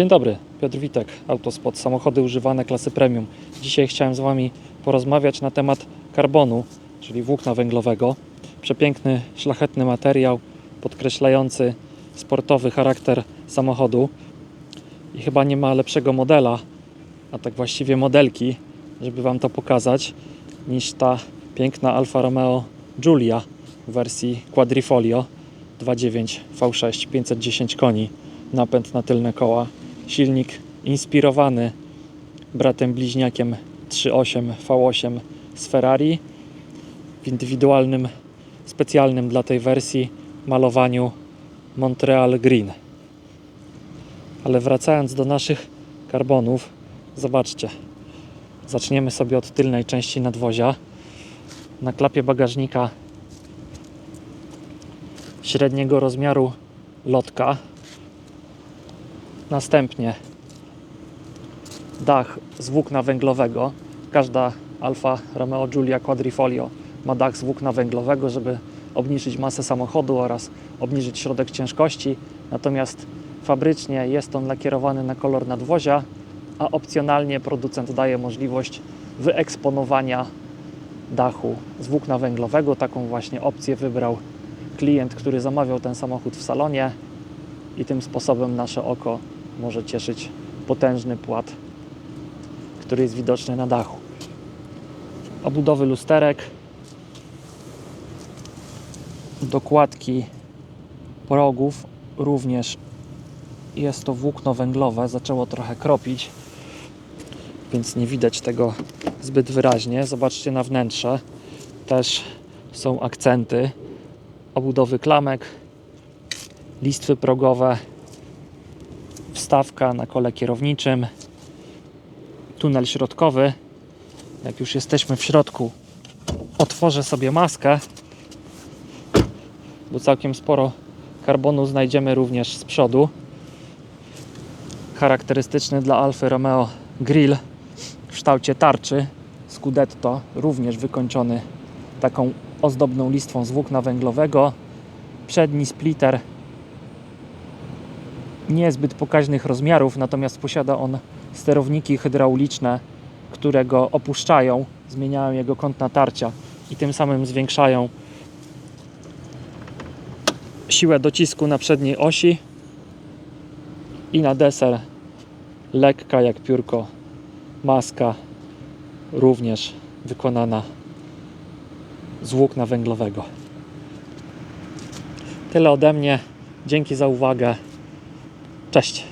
Dzień dobry, Piotr Witek, Autospot, samochody używane klasy premium. Dzisiaj chciałem z Wami porozmawiać na temat karbonu, czyli włókna węglowego. Przepiękny, szlachetny materiał, podkreślający sportowy charakter samochodu. I chyba nie ma lepszego modela, a tak właściwie modelki, żeby Wam to pokazać, niż ta piękna Alfa Romeo Giulia w wersji Quadrifoglio 2.9 V6 510 koni napęd na tylne koła, silnik inspirowany bratem bliźniakiem 3.8 V8 z Ferrari w indywidualnym, specjalnym dla tej wersji malowaniu Montreal Green. Ale wracając do naszych karbonów, zobaczcie. Zaczniemy sobie od tylnej części nadwozia. Na klapie bagażnika średniego rozmiaru lotka Następnie dach z włókna węglowego. Każda Alfa Romeo Giulia Quadrifoglio ma dach z włókna węglowego, żeby obniżyć masę samochodu oraz obniżyć środek ciężkości. Natomiast fabrycznie jest on lakierowany na kolor nadwozia, a opcjonalnie producent daje możliwość wyeksponowania dachu z włókna węglowego. Taką właśnie opcję wybrał klient, który zamawiał ten samochód w salonie i tym sposobem nasze oko może cieszyć potężny płat, który jest widoczny na dachu. Obudowy lusterek, dokładki progów również jest to włókno węglowe, zaczęło trochę kropić, więc nie widać tego zbyt wyraźnie. Zobaczcie na wnętrze, też są akcenty obudowy klamek, listwy progowe, wstawka na kole kierowniczym, tunel środkowy. Jak już jesteśmy w środku, otworzę sobie maskę, bo całkiem sporo karbonu znajdziemy również z przodu. Charakterystyczny dla Alfy Romeo grill w kształcie tarczy Scudetto, również wykończony taką ozdobną listwą z włókna węglowego. Przedni splitter niezbyt pokaźnych rozmiarów, natomiast posiada on sterowniki hydrauliczne, które go opuszczają, zmieniają jego kąt natarcia i tym samym zwiększają siłę docisku na przedniej osi i na deser lekka jak piórko maska również wykonana z włókna węglowego. Tyle ode mnie. Dzięki za uwagę. Cześć.